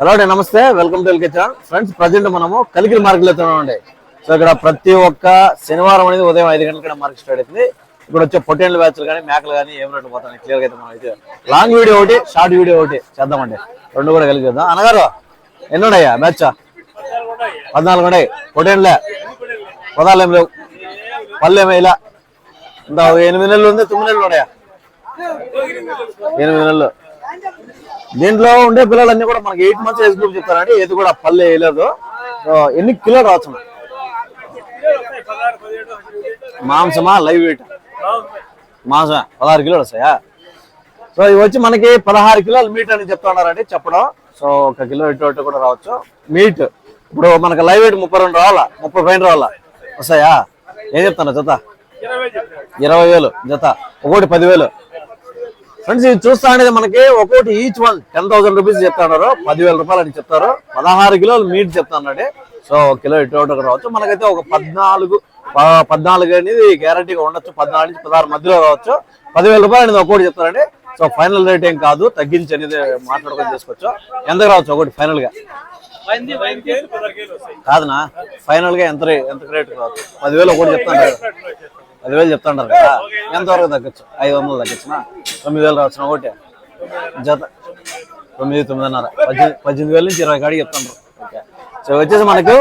Hello అండి నమస్తే. Welcome to LK channel friends present మనము కలికిరి మార్కెట్లో ఉన్నామండి సో ఇక్కడ ప్రతి ఒక్క శనివారం అనేది ఉదయం ఐదు గంటల మార్కెట్ స్టార్ట్ అవుతుంది. ఇక్కడ వచ్చే పొట్టేళ్ళ బ్యాచ్లు కానీ మేకలు కానీ ఏం రేటు పోతాయి క్లియర్గా అయితే మనం అయితే లాంగ్ వీడియో ఒకటి షార్ట్ వీడియో ఒకటి చేద్దామండి. రెండు కూడా కలిగి చేద్దాం. అనగారు ఎన్ని ఉన్నాయా? మ్యాచ్ పద్నాలుగు ఉన్నాయి. పొట్టేళ్ళే? పదాలు ఏం లేవు. పళ్ళు ఇలా ఇంత ఎనిమిది నెలలు ఉంది తొమ్మిది నెలలు ఉన్నాయా? ఎనిమిది నెలలు. దీంట్లో ఉండే పిల్లలన్నీ కూడా మనకి ఎయిట్ మంత్స్ ఏజ్ గ్రూప్ చెప్తారండి. ఏది కూడా పల్లె వేయలేదు. ఎన్ని కిలో రావచ్చు? మాంసమా లైవ్ వెయిట్? మాంసమా పదహారు కిలోలు వస్తాయా? సో ఇవి వచ్చి మనకి పదహారు కిలోలు మీట్ అని చెప్తున్నారండి చెప్పడం. సో ఒక కిలో ఇటు కూడా రావచ్చు. మీట్. ఇప్పుడు మనకి లైవ్ వెయిట్ ముప్పై రెండు రావాలా? ముప్పై పైన రావాలా? వస్తాయా? ఏం చెప్తాను జత? ఇరవై వేలు. జత. ఒకటి పదివేలు. ఫ్రెండ్స్ ఇది చూస్తా అనేది మనకి ఒకటి each one ten thousand rupees చెప్తున్నారు పదివేల రూపాయలు అని చెప్తారు. పదహారు కిలోలు మీట్ చెప్తానండి సో ఒక కిలో ఇటు రావచ్చు. మనకైతే ఒక పద్నాలుగు పద్నాలుగు అనేది గ్యారంటీగా ఉండొచ్చు. పద్నాలుగు నుంచి పదహారు మధ్యలో రావచ్చు. పదివేల రూపాయలు అనేది ఒకటి చెప్తారండి సో ఫైనల్ రేట్ ఏం కాదు. తగ్గించి అనేది మాట్లాడుకొని చేసుకోవచ్చు. ఎంత రావచ్చు ఒకటి ఫైనల్గా? కాదునా? ఫైనల్గా ఎంత ఎంత రేట్ రావచ్చు? పదివేలు ఒకటి చెప్తాను పదివేలు చెప్తాంటారు కదా. ఎంతవరకు తగ్గచ్చు? ఐదు వందలు తగ్గచ్చునా? తొమ్మిది వేలు రావచ్చు ఒకటి. జత. తొమ్మిది తొమ్మిదిన్నర. పద్దెనిమిది పద్దెనిమిది వేల నుంచి ఇరవై కాడికి చెప్తాండ్రు ఓకే. సో వచ్చేసి మనకు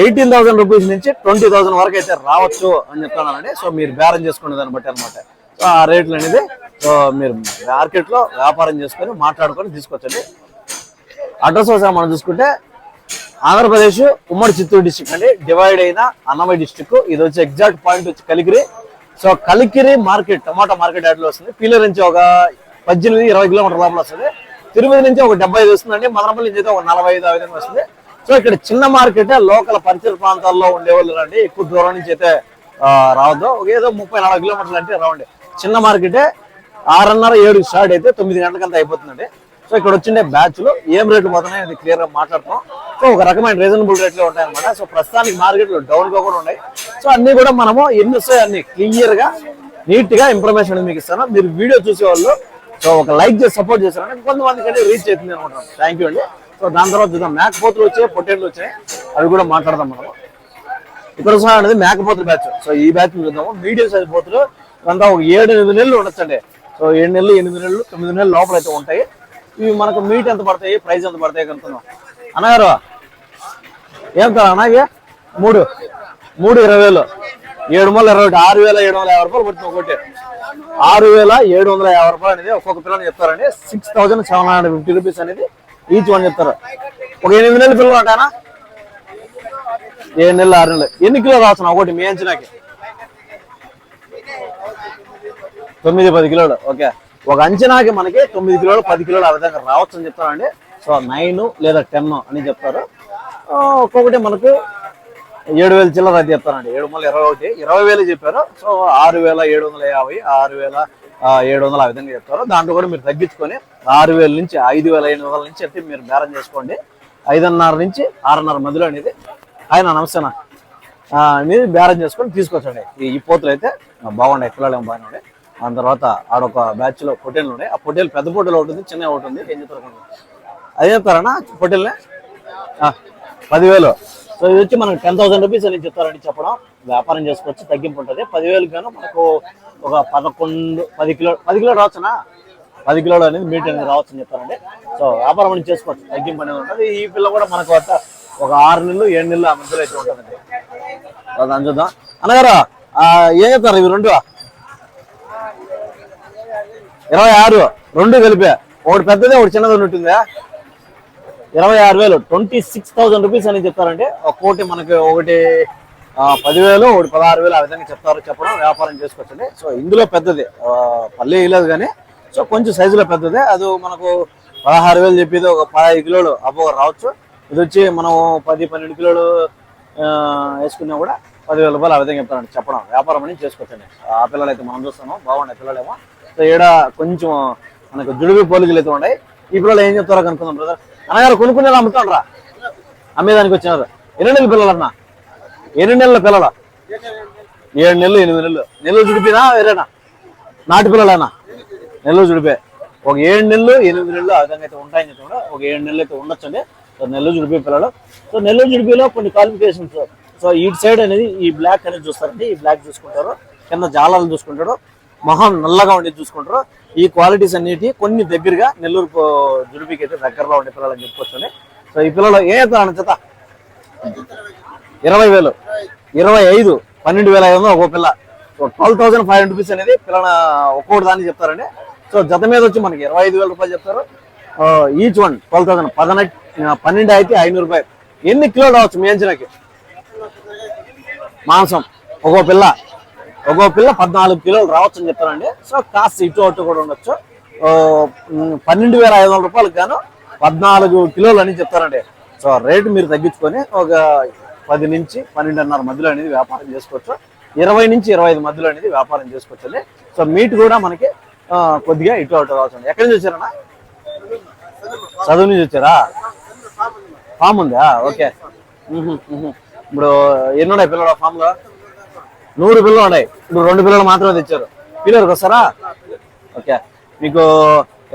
ఎయిటీన్ థౌసండ్ రూపీస్ నుంచి ట్వంటీ థౌసండ్ వరకు అయితే రావచ్చు అని చెప్తున్నానండి. సో మీరు బేరం చేసుకునే దాన్ని బట్టి అనమాట సో ఆ రేట్లు అనేది సో మీరు మార్కెట్లో వ్యాపారం చేసుకొని మాట్లాడుకొని తీసుకొచ్చండి. అడ్రస్ వచ్చా మనం చూసుకుంటే ఆంధ్రప్రదేశ్ ఉమ్మడి చిత్తూరు డిస్టిక్ అండి. డివైడ్ అయిన అన్నమయ్య డిస్టిక్ ఇది వచ్చి ఎగ్జాక్ట్ పాయింట్ వచ్చి Kalikiri. So Kalikiri market tomato market యాడ్లో వస్తుంది. పీలర్ నుంచి ఒక పద్దెనిమిది ఇరవై కిలోమీటర్ లోపల వస్తుంది. తిరుపతి నుంచి ఒక డెబ్బై ఐదు వస్తుందండి. మదనపల్లి నుంచి అయితే ఒక నలభై ఐదు ఆ విధంగా వస్తుంది. సో ఇక్కడ చిన్న మార్కెట్ లోకల్ పరిసర ప్రాంతాల్లో ఉండేవాళ్ళు రండి. ఎక్కువ దూరం నుంచి అయితే రావద్దు. ఏదో ముప్పై నలభై కిలోమీటర్లు అంటే రావండి. చిన్న మార్కెటే ఆరున్నర ఏడు స్టార్ట్ అయితే తొమ్మిది గంటలకంతా అయిపోతుందండి. సో ఇక్కడ వచ్చిండే బ్యాచ్లు ఏం రేట్లు పోతున్నాయి అది క్లియర్గా మాట్లాడతాం. సో ఒక రకమైన రీజనబుల్ రేట్లో ఉంటాయి అనమాట సో ప్రస్తుతానికి మార్కెట్లో డౌన్గా కూడా ఉన్నాయి. సో అన్ని కూడా మనము ఎన్ని వస్తాయి అన్ని క్లియర్గా నీట్గా ఇన్ఫర్మేషన్ మీకు ఇస్తాను. మీరు వీడియో చూసే వాళ్ళు సో ఒక లైక్ చేసి సపోర్ట్ చేశారంటే కొంతమందికి అంటే రీచ్ అవుతుంది అనుకుంటాం థ్యాంక్ యూ అండి. సో దాని తర్వాత చూద్దాం. మేకపోతులు వచ్చాయి పొట్టేళ్ళు వచ్చాయి? అవి కూడా మాట్లాడదాం మనము ఇక్కడ వస్తున్నా అనేది మేకపోతుల బ్యాచ్ సో ఈ బ్యాచ్ చూద్దాము. మీడియం సైజ్ పోతులు అంతా ఒక ఏడు ఎనిమిది నెలలు ఉండొచ్చండి. సో ఏడు నెలలు ఎనిమిది నెలలు తొమ్మిది నెలలు లోపల అయితే ఉంటాయి. ఇవి మనకు మీట్ ఎంత పడతాయి ప్రైస్ ఎంత పడతాయి కనుక్కుందాం. అన్నగారు ఏం కాదు అన్న ఇవి? మూడు. మూడు ఇరవై వేలు. ఏడు వందల ఇరవై ఒకటి. ఆరు వేల ఏడు వందల యాభై రూపాయలు పడుతుంది ఒకటి ఆరు వేల ఏడు వందల యాభై రూపాయలు అనేది ఒక్కొక్క పిల్లలు చెప్తారండి. Six thousand seven hundred fifty rupees అనేది ఈచ్ వన్ చెప్తారు. ఒక ఎనిమిది నెలల పిల్లలు అంటానా ఏడు నెలలు ఆరు నెలలు. ఎన్ని కిలోలు రావచ్చు ఒకటి మీ అంచనాకి? తొమ్మిది పది కిలోలు. ఓకే. ఒక అంచనాకి మనకి తొమ్మిది కిలోలు పది కిలోలు ఆ విధంగా రావచ్చు అని చెప్తారండి. సో నైన్ లేదా టెన్ అని చెప్తారు. ఒక్కొక్కటి మనకు ఏడు వేల చిల్లర అది చెప్తానండి. ఏడు వందల ఇరవై ఒకటి ఇరవై వేలు చెప్పారు. సో ఆరు వేల ఏడు వందల యాభై ఆరు వేల ఏడు వందల ఆ విధంగా చెప్తారు. దాంట్లో కూడా మీరు తగ్గించుకొని ఆరు వేల నుంచి ఐదు వేల ఎనిమిది వందల నుంచి అయితే మీరు బేరం చేసుకోండి. ఐదున్నర నుంచి ఆరున్నర మధ్యలో అనేది ఆయన నమస్తేనా? మీరు బేరం చేసుకొని తీసుకొచ్చండి. ఈ పోతులు అయితే బాగున్నాయి పిల్లలు ఏమో బాగానే దాని తర్వాత ఆడొక బ్యాచ్లో పొట్టేలు ఉన్నాయి. ఆ పొట్టేలు పెద్ద పొట్టేలు ఒకటి ఉంది చిన్న ఒకటి ఉంది. ఏం చెప్తారు అది చెప్తారన్నా? పొట్టేల్నే పదివేలు. సో ఇది వచ్చి మనకు టెన్ థౌసండ్ రూపీస్ అని చెప్తారని చెప్పడం. వ్యాపారం చేసుకోవచ్చు తగ్గింపు ఉంటుంది. పదివేలు గాను మనకు ఒక పదకొండు పది కిలో పది కిలో రావచ్చునా? పది కిలోలు అనేది మీట్ అనేది రావచ్చు అని చెప్తారండి. సో వ్యాపారం అనేది చేసుకోవచ్చు తగ్గింపు అనేది ఉంటుంది. ఈ పిల్ల కూడా మనకు వద్ద ఒక ఆరు నెలలు ఏడు నెలలు ఆ మధ్యలో అయితే ఉంటుందండి. దాన్ని చూద్దాం. అన్నగారు ఏం చెప్తారు ఇవి రెండు? ఇరవై ఆరు రెండు కలిపే. ఒకటి పెద్దది ఒకటి చిన్నది ఉంటుందా ఇరవై ఆరు వేలు. ట్వంటీ సిక్స్ థౌసండ్ రూపీస్ అని చెప్తారండి ఒక్కోటి మనకి ఒకటి పదివేలు ఒకటి పదహారు వేలు ఆ విధంగా చెప్తారు చెప్పడం వ్యాపారం చేసుకోవచ్చండి. సో ఇందులో పెద్దది. పల్లె ఇలేదు కానీ సో కొంచెం సైజులో పెద్దదే. అది మనకు పదహారు వేలు చెప్పేది ఒక పదహైదు కిలోలు అబ్బో రావచ్చు. ఇది వచ్చి మనం పది పన్నెండు కిలోలు వేసుకున్నా కూడా పదివేల రూపాయలు ఆ విధంగా చెప్తారండి. చెప్పడం వ్యాపారం అనేది చేసుకోవచ్చండి. ఆ పిల్లలు అయితే మనం చూస్తున్నాం బాగున్నాయి పిల్లలేమో. సో ఈడ కొంచెం మనకు జుడిపి పోలికలు అయితే ఉన్నాయి. ఈ పిల్లలు ఏం చెప్తారో కనుక్కుందాం బ్రదర్ అన్నగారు కొనుక్కునే అమ్ముతాండ్రా? అమ్మేదానికి వచ్చినారు. ఎన్ని నెలల అన్న ఎన్ని నెలల పిల్లల? ఏడు నెలలు ఎనిమిది నెలలు. నెలలు జుడిపినా వేరేనా? నాటి పిల్లలేనా? నెలలు చుడిపే ఒక ఏడు నెలలు ఎనిమిది నెలలు ఆ విధంగా అయితే ఉంటాయని చెప్పి కూడా ఒక ఏడు నెలలు అయితే ఉండొచ్చండి. సో నెల్లూరు జుడిపి పిల్లలు. సో నెల్లూరు జుడిపిలో కొన్ని క్వాలిఫికేషన్స్ సో ఈ సైడ్ అనేది ఈ బ్లాక్ అనేది చూస్తారండి. ఈ బ్లాక్ చూసుకుంటారు. కింద జాలాలు చూసుకుంటారు. మొహం నల్లగా ఉండేది చూసుకుంటారు. ఈ క్వాలిటీస్ అన్నిటి కొన్ని దగ్గరగా నెల్లూరు జుడిపికి అయితే దగ్గరలో ఉండే పిల్లలు అని చెప్పుకోవచ్చండి సో ఈ పిల్లలు ఏ చెప్తాను చేత ఇరవై వేలు. ఇరవై ఐదు పన్నెండు వేల ఐదు వందలు ఒక్కో పిల్ల. So twelve thousand five hundred rupees అనేది పిల్లల ఒక్కొక్కటి దాన్ని చెప్తారండి. సో జత మీద వచ్చి మనకి ఇరవై ఐదు వేల రూపాయలు చెప్తారు. ఈచ్ వన్ ట్వెల్వ్ థౌసండ్ పదన పన్నెండు అయితే ఐనూరు రూపాయలు. ఎన్ని కిలోలు రావచ్చు మీ అంచనాకి? మాంసం. ఒక్కో పిల్ల. ఒక్కో పిల్ల పద్నాలుగు కిలోలు రావచ్చు అని చెప్తారండి సో కాస్త ఇటు అటు కూడా ఉండొచ్చు. పన్నెండు వేల ఐదు వందల రూపాయలకు గాను పద్నాలుగు కిలోలు అని చెప్తారండి సో రేటు మీరు తగ్గించుకొని ఒక పది నుంచి పన్నెండున్నర మధ్యలో అనేది వ్యాపారం చేసుకోవచ్చు. ఇరవై నుంచి ఇరవై ఐదు మధ్యలో అనేది వ్యాపారం చేసుకోవచ్చు అండి సో మీట్ కూడా మనకి కొద్దిగా ఇటు అటు రావచ్చు ఎక్కడి నుంచి వచ్చారన్నా? చదువు నుంచి వచ్చారా? ఫామ్ ఉందా? ఓకే. ఇప్పుడు ఎన్నున్నాయి పిల్లలు నూరు పిల్లలు ఉన్నాయి. ఇప్పుడు రెండు పిల్లలు మాత్రమే తెచ్చారు. పిల్లలకు వస్తారా ఓకే. మీకు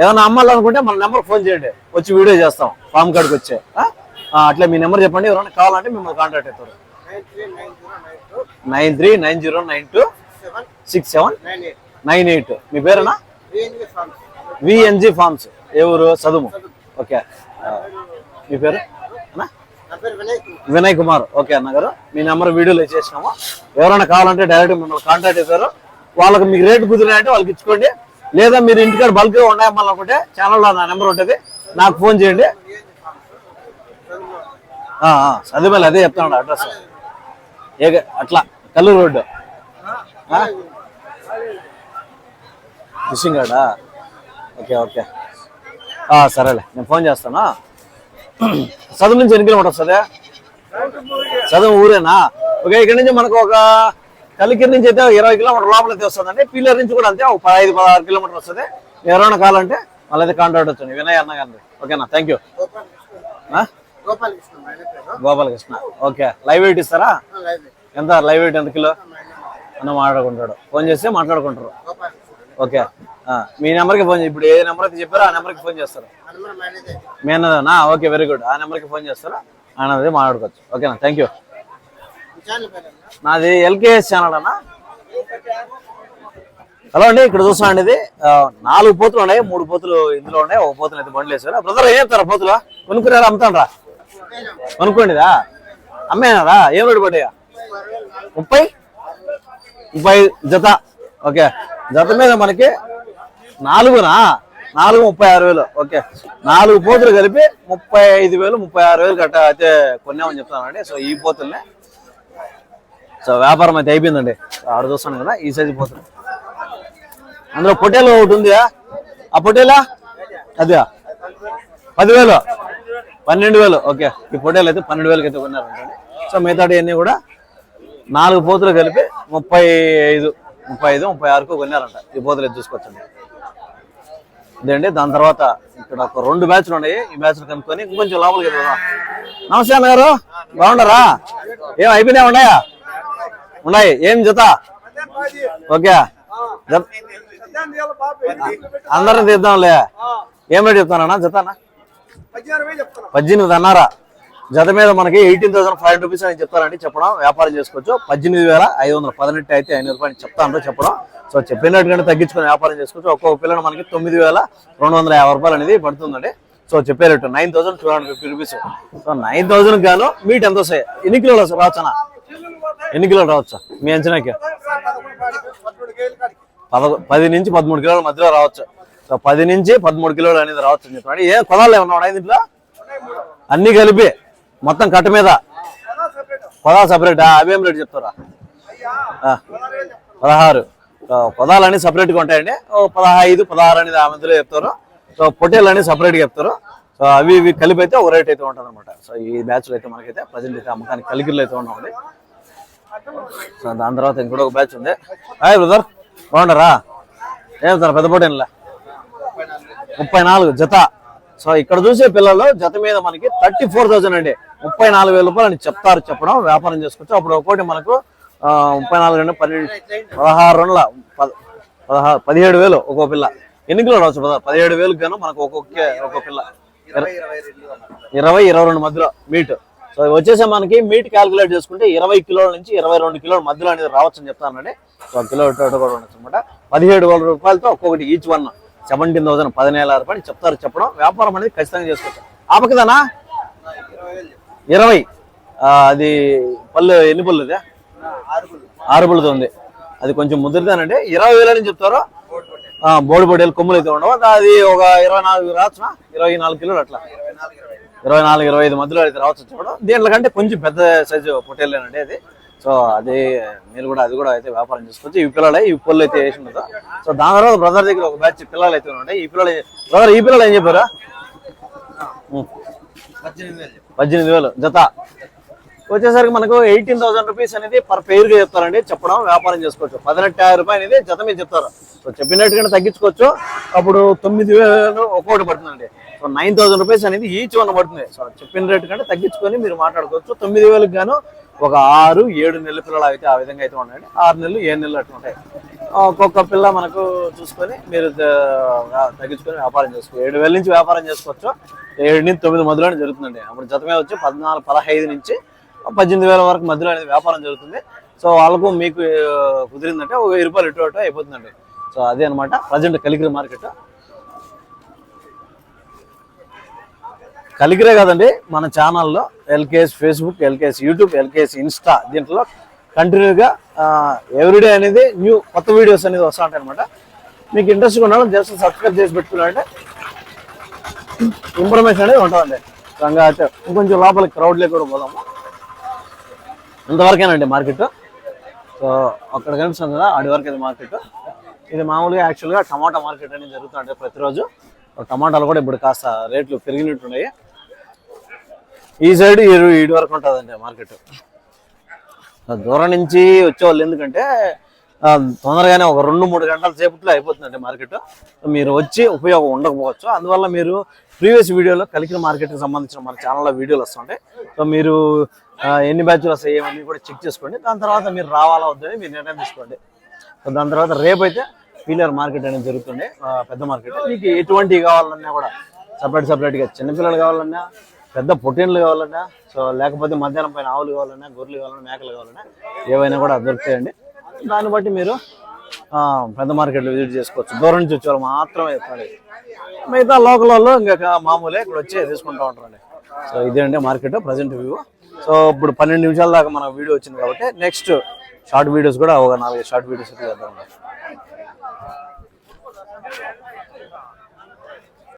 ఏదైనా అమ్మాలనుకుంటే మన నెంబర్ ఫోన్ చేయండి. వచ్చి వీడియో చేస్తాం. ఫామ్ కార్డ్కి వచ్చే. అట్లా మీ నెంబర్ చెప్పండి. ఎవరైనా కావాలంటే మిమ్మల్ని కాంటాక్ట్ అవుతారు. Nine three nine zero nine two six seven nine eight. మీ పేరేనా? VNG farms. ఏ ఊరు? చదువు ఓకే. మీ పేరు? అన్నా? వినయ్ కుమార్. ఓకే అన్న గారు మీ నెంబర్ వీడియోలో ఇచ్చేసినాము. ఎవరైనా కావాలంటే డైరెక్ట్ మిమ్మల్ని కాంటాక్ట్ చేశారు. వాళ్ళకి మీకు రేటు కుదిరినాయంటే వాళ్ళకి ఇచ్చుకోండి. లేదా మీరు ఇంటికాడ బల్క్ ఉన్నాయమ్మనుకుంటే ఛానల్లో నా నెంబర్ ఉంటుంది. నాకు ఫోన్ చేయండి. అదే ఆ, అదే చెప్తాను అడ్రస్ ఏ అట్లా కల్లూరు రోడ్డు. ఫిషింగ్ గార్డా ఓకే ఓకే. సరేలే నేను ఫోన్ చేస్తాను? చదువు నుంచి ఎన్ని కిలోమీటర్ వస్తుంది చదువు ఊరేనా? ఓకే ఇక్కడ నుంచి మనకు ఒక కలికిరి నుంచి అయితే ఇరవై కిలోమీటర్ లోపల అయితే వస్తుందండి. పీలర్ నుంచి కూడా అంతే ఒక పదహైదు పదహారు కిలోమీటర్ వస్తుంది. ఎవరైనా కావాలంటే మళ్ళీ అయితే కాంటాక్ట్ వచ్చండి. వినయ్ అన్న గారిని ఓకేనా? Thank you Gopalakrishna. Okay. Live weight ఇస్తారా? ఎంత? లైవ్ వెయిట్ ఎంత కిలో? అన్న మాట్లాడుకుంటాడు. ఫోన్ చేస్తే మాట్లాడుకుంటారు. ఓకే. ఆ, మీ నెంబర్కి ఫోన్ ఇప్పుడు ఏ నెంబర్ అయితే చెప్పారో ఆ నెంబర్కి ఫోన్ చేస్తారు? మీ అన్నదేనా ఓకే వెరీ గుడ్ ఆ నెంబర్కి ఫోన్ చేస్తారా? అన్నది మాట్లాడుకోవచ్చు. ఓకేనా? థ్యాంక్ యూ నాది ఎల్కేఎస్ ఛానల్ అన్న. హలో అండి ఇక్కడ చూస్తున్నా అండి ఇది నాలుగు పోతులు ఉన్నాయి మూడు పోతులు ఇందులో ఉన్నాయి. ఒక పోతులు అయితే బండ్లు వేసారు బ్రదర్ ఏం చెప్తారా పోతులు? కొనుక్కున్నారా అమ్ముతాండ్రా? కొనుక్కోండిదా? అమ్మేనారా? ఏం రేటు పడ్డాయా? ముప్పై? ముప్పై జత. ఓకే. జత మీద మనకి నాలుగునా? నాలుగు ముప్పై ఆరు వేలు. ఓకే. నాలుగు పోతులు కలిపి ముప్పై ఐదు వేలు ముప్పై ఆరు వేలు గట్ట అయితే కొన్నామని చెప్తానండి సో ఈ పోతుల్ని సో వ్యాపారం అయితే అయిపోయిందండి. ఆడ చూస్తాను కదా ఈ సైజు పోతులు. అందులో పొట్టేలు ఒకటి ఉందా ఆ పొట్టేలా? అదే పదివేలు. పన్నెండు వేలు. ఓకే. ఈ పొట్టేలు అయితే పన్నెండు వేలకి అయితే కొన్నారంటండి. సో మిగతాటి అన్నీ కూడా నాలుగు పోతులు కలిపి ముప్పై ఐదు ముప్పై ఐదు ముప్పై ఆరుకు కొన్నారంట. ఈ బోధలు చూసుకొచ్చండి చూసుకోవచ్చండి. ఇదండి దాని తర్వాత ఇక్కడ ఒక రెండు మ్యాచ్లు ఉన్నాయి. ఈ మ్యాచ్లు కనుక్కొని ఇంకొంచెం లోపలికి వెళ్దాం. నమస్తే అన్నగారు. బాగుండరా ఏం అయిపోయినాయి ఉన్నాయా? ఉన్నాయి. ఏం జత? ఓకే. అందరం తీద్దాంలే. ఏం రేటు చెప్తానన్నా జత పద్దెనిమిది అన్నారా జత మీద మనకి eighteen thousand five hundred rupees అని చెప్తారండి చెప్పడం. వ్యాపారం చేసుకోవచ్చు. పద్దెనిమిది వేల ఐదు వందల పదినెట్టు అయితే ఐదు రూపాయలు చెప్తాను చెప్పడం. సో చెప్పినట్టుగానే తగ్గించుకొని వ్యాపారం చేసుకోవచ్చు. ఒక్కొక్క పిల్లలు మనకి తొమ్మిది వేల రెండు వందల యాభై రూపాయలు అనేది పడుతుందండి. So చెప్పేటట్టు nine thousand two hundred fifty rupees. So nine thousand గాను మీట్ ఎంత వస్తాయి? ఎన్ని కిలోలు వస్తాయి? రావచ్చనా ఎన్ని కిలోలు రావచ్చా? మీ అంచనాకి? పది నుంచి పదమూడు కిలోల మధ్యలో రావచ్చు. సో పది నుంచి పదమూడు కిలోలు అనేది రావచ్చు అని చెప్పాడు ఏ కొదాలు ఏమన్నా ఉన్నాయి దీంట్లో అన్ని కలిపి మొత్తం కట్ట మీద? పదాలు సపరేటా అవేం రేటు చెప్తారా పదహారు. పదాలు పదాలన్నీ సపరేట్గా గా ఉంటాయండి. ఓ పదహైదు పదహారు అనేది ఆ మధ్యలో చెప్తారు. సో పొట్టేలు అనేది సపరేట్గా చెప్తారు. సో అవి ఇవి కలిపి అయితే ఒక రేట్ అయితే ఉంటుంది అనమాట సో ఈ బ్యాచ్లో అయితే మనకైతే ప్రజెంట్ అయితే అమ్మకానికి కలిగిరిలో అయితే ఉన్నామండి సో దాని తర్వాత ఇంకొక బ్యాచ్ ఉంది. హాయ్ బ్రదర్ బాగుంటారా ఏం సార్ పెద్ద పోటీలా ముప్పై నాలుగు జత. సో ఇక్కడ చూసే పిల్లలు జత మీద మనకి థర్టీ ఫోర్ థౌసండ్ అండి. ముప్పై నాలుగు వేల రూపాయలు అని చెప్తారు చెప్పడం వ్యాపారం చేసుకోవచ్చు అప్పుడు ఒక్కోటి మనకు ముప్పై నాలుగు రెండు పన్నెండు పదహారు రెండుల పదహారు పదిహేడు వేలు ఒక్కో పిల్ల. ఎన్ని కిలో రావచ్చు పదిహేడు వేలకు గాను మనకు ఒక్కొక్క ఒక్కో పిల్ల. ఇరవై ఇరవై రెండు మధ్యలో మీట్. సో వచ్చేసే మనకి మీట్ క్యాలిక్యులేట్ చేసుకుంటే ఇరవై కిలోల నుంచి ఇరవై రెండు కిలోల మధ్యలో అనేది రావచ్చు అని చెప్తానండి. సో కిలో కూడా ఉండొచ్చు అనమాట పదిహేడు వేల రూపాయలతో ఒక్కొక్కటి ఈచ్ వన్ సెవెంటీన్ థౌసండ్ పదిహేను రూపాయలు చెప్తారు చెప్పడం. వ్యాపారం అనేది ఖచ్చితంగా చేసుకోవచ్చు. ఆపకదానా? ఇరవై. ఇరవై అది పళ్ళు ఎన్ని పళ్ళు ఇదే? ఆరు పళ్ళుతో ఉంది. అది కొంచెం ముదిరిదానండి ఇరవై వేలు అని చెప్తారు. కోడి బోడి పొడేలు కొమ్ములు అయితే ఉండవు. అది ఒక ఇరవై నాలుగు రావచ్చునా? ఇరవై నాలుగు కిలోలు అట్లా. ఇరవై నాలుగు ఇరవై ఐదు. మధ్యలో అయితే రావచ్చు చెప్పడం. దీంట్లో కంటే కొంచెం పెద్ద సైజు పొట్టేలేనండి అది. సో అది మీరు కూడా అది కూడా అయితే వ్యాపారం చేసుకోవచ్చు. ఈ పిల్లలే ఈ పిల్లలు అయితే వేసి ఉండదు సో దాని తర్వాత బ్రదర్ దగ్గర ఒక బ్యాచ్ పిల్లలు అయితే ఉన్నాయి ఈ పిల్లలు బ్రదర్ ఈ పిల్లలు ఏం చెప్పారా? పద్దెనిమిది వేలు. జత. వచ్చేసరికి మనకు ఎయిటీన్ థౌసండ్ రూపీస్ అనేది పర్ పేర్గా చెప్తారండి. చెప్పడం వ్యాపారం చేసుకోవచ్చు. పదినెట్టు రూపాయలు అనేది జత మీద చెప్తారు. సో చెప్పినట్టుగా తగ్గించుకోవచ్చు. అప్పుడు తొమ్మిది వేలు ఒక్కొక్కటి పడుతుందండి. సో నైన్ థౌసండ్ రూపీస్ అనేది ఈచ్ వన్ పడుతుంది. సో చెప్పిన రేటు కంటే తగ్గించుకొని మీరు మాట్లాడుకోవచ్చు. తొమ్మిది వేలకు గాను ఒక ఆరు ఏడు నెలల పిల్లలు అయితే ఆ విధంగా అయితే ఉన్నాయండి ఆరు నెలలు ఏడు నెలలు అట్లా ఉంటాయి. ఒక్కొక్క పిల్ల మనకు చూసుకొని మీరు తగ్గించుకొని వ్యాపారం చేసుకో ఏడు వేల నుంచి వ్యాపారం చేసుకోవచ్చు. ఏడు నుంచి తొమ్మిది మధ్యలోనే జరుగుతుందండి. అప్పుడు జతమే వచ్చి పద్నాలుగు పదహైదు నుంచి పద్దెనిమిది వేల వరకు మధ్యలో అనేది వ్యాపారం జరుగుతుంది. సో వాళ్ళకు మీకు కుదిరిందంటే ఒక వెయ్యి రూపాయలు ఇటు అటు అయిపోతుందండి. సో అదే అనమాట ప్రజెంట్ కలిగిరి మార్కెట్. కలిగిరే కదండి మన ఛానల్లో LKS Facebook LKS YouTube LKS Insta దీంట్లో కంటిన్యూగా ఎవ్రీడే అనేది న్యూ కొత్త వీడియోస్ అనేది వస్తూ ఉంటాయి అనమాట మీకు ఇంట్రెస్ట్ ఉండాలని జస్ట్ సబ్స్క్రైబ్ చేసి పెట్టుకున్నారంటే ఇన్ఫర్మేషన్ అనేది ఉంటుందండి. రంగా అయితే ఇంకొంచెం లోపలికి క్రౌడ్లే కూడా పోదాము. ఇంతవరకేనండి మార్కెట్. సో అక్కడ కనిపిస్తుంది కదా ఆడి వరకు ఇది మార్కెట్. ఇది మామూలుగా యాక్చువల్గా టమాటా మార్కెట్ అనేది జరుగుతుంటే ప్రతిరోజు. టమాటాలు కూడా ఇప్పుడు కాస్త రేట్లు పెరిగినట్టున్నాయి. ఈ సైడ్ ఇరు ఇటు వరకు ఉంటుందండి మార్కెట్. దూరం నుంచి వచ్చేవాళ్ళు ఎందుకంటే తొందరగానే ఒక రెండు మూడు గంటల సేపట్లో అయిపోతుందండి మార్కెట్. మీరు వచ్చి ఉపయోగం ఉండకపోవచ్చు. అందువల్ల మీరు ప్రీవియస్ వీడియోలో కలికిన మార్కెట్కి సంబంధించిన మన ఛానల్లో వీడియోలు వస్తుంటాయి. సో మీరు ఎన్ని బ్యాచ్లు వస్తాయి ఏమన్నీ కూడా చెక్ చేసుకోండి. దాని తర్వాత మీరు రావాలా వద్దని మీరు నిర్ణయం తీసుకోండి. సో దాని తర్వాత రేపు అయితే పీలర్ మార్కెట్ అనేది జరుగుతుంది. పెద్ద మార్కెట్. మీకు ఎటువంటివి కావాలన్నా కూడా సపరేట్ సపరేట్గా చిన్నపిల్లలు కావాలన్నా పెద్ద పొట్టేన్లు కావాలన్నా సో లేకపోతే మధ్యాహ్నం పైన ఆవులు కావాలన్నా గొర్రెలు కావాలన్నా మేకలు కావాలన్నా ఏవైనా కూడా దొరుకుతాయండి దాన్ని బట్టి మీరు పెద్ద మార్కెట్లో విజిట్ చేసుకోవచ్చు. దూరం నుంచి వచ్చే వాళ్ళు మాత్రమే చెప్పండి మిగతా లోకల్ వాళ్ళు ఇంకా మామూలే ఇక్కడ వచ్చి తీసుకుంటూ ఉంటారండి. సో ఇదే అండి మార్కెట్ ప్రజెంట్ వ్యూ సో ఇప్పుడు పన్నెండు నిమిషాల దాకా మన వీడియో వచ్చింది కాబట్టి నెక్స్ట్ షార్ట్ వీడియోస్ కూడా ఒక నాలుగు షార్ట్ వీడియోస్ అయితే చేద్దాం.